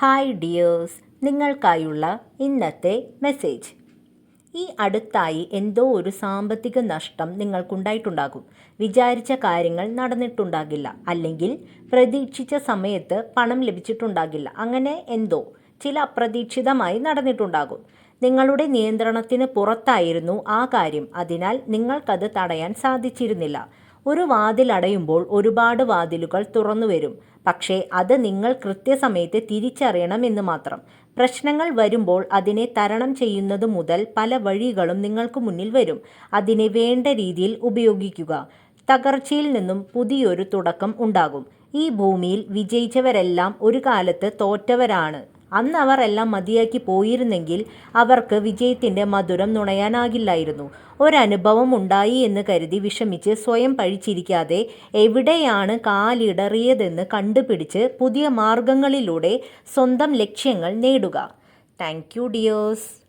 Hi dears നിങ്ങൾക്കായുള്ള ഇന്നത്തെ message ഈ അടുത്തായി എന്തോ ഒരു സാമ്പത്തിക നഷ്ടം നിങ്ങൾക്കുണ്ടായിട്ടുണ്ടാകും. വിചാരിച്ച കാര്യങ്ങൾ നടന്നിട്ടുണ്ടാകില്ല. അല്ലെങ്കിൽ പ്രതീക്ഷിച്ച സമയത്ത് പണം ലഭിച്ചിട്ടുണ്ടാകില്ല. അങ്ങനെ എന്തോ ചില അപ്രതീക്ഷിതമായി നടന്നിട്ടുണ്ടാകും. നിങ്ങളുടെ നിയന്ത്രണത്തിന് പുറത്തായിരുന്നു ആ കാര്യം. അതിനാൽ നിങ്ങൾക്കത് തടയാൻ സാധിച്ചിരുന്നില്ല. ഒരു വാതിൽ അടയുമ്പോൾ ഒരുപാട് വാതിലുകൾ തുറന്നു വരും. പക്ഷേ അത് നിങ്ങൾ കൃത്യസമയത്ത് തിരിച്ചറിയണം എന്ന് മാത്രം. പ്രശ്നങ്ങൾ വരുമ്പോൾ അതിനെ തരണം ചെയ്യുന്നത് മുതൽ പല വഴികളും നിങ്ങൾക്ക് മുന്നിൽ വരും. അതിനെ വേണ്ട രീതിയിൽ ഉപയോഗിക്കുക. തകർച്ചയിൽ നിന്നും പുതിയൊരു തുടക്കം ഉണ്ടാകും. ഈ ഭൂമിയിൽ വിജയിച്ചവരെല്ലാം ഒരു കാലത്ത് തോറ്റവരാണ്. അന്ന് അവർ എല്ലാം മതിയാക്കി പോയിരുന്നെങ്കിൽ അവർക്ക് വിജയത്തിന്റെ മധുരം നുണയാനാകില്ലായിരുന്നു. ഒരനുഭവം ഉണ്ടായി എന്ന് കരുതി വിഷമിച്ച് സ്വയം പഴിച്ചിരിക്കാതെ എവിടെയാണ് കാലിടറിയതെന്ന് കണ്ടുപിടിച്ച് പുതിയ മാർഗങ്ങളിലൂടെ സ്വന്തം ലക്ഷ്യങ്ങൾ നേടുക. Thank you dears.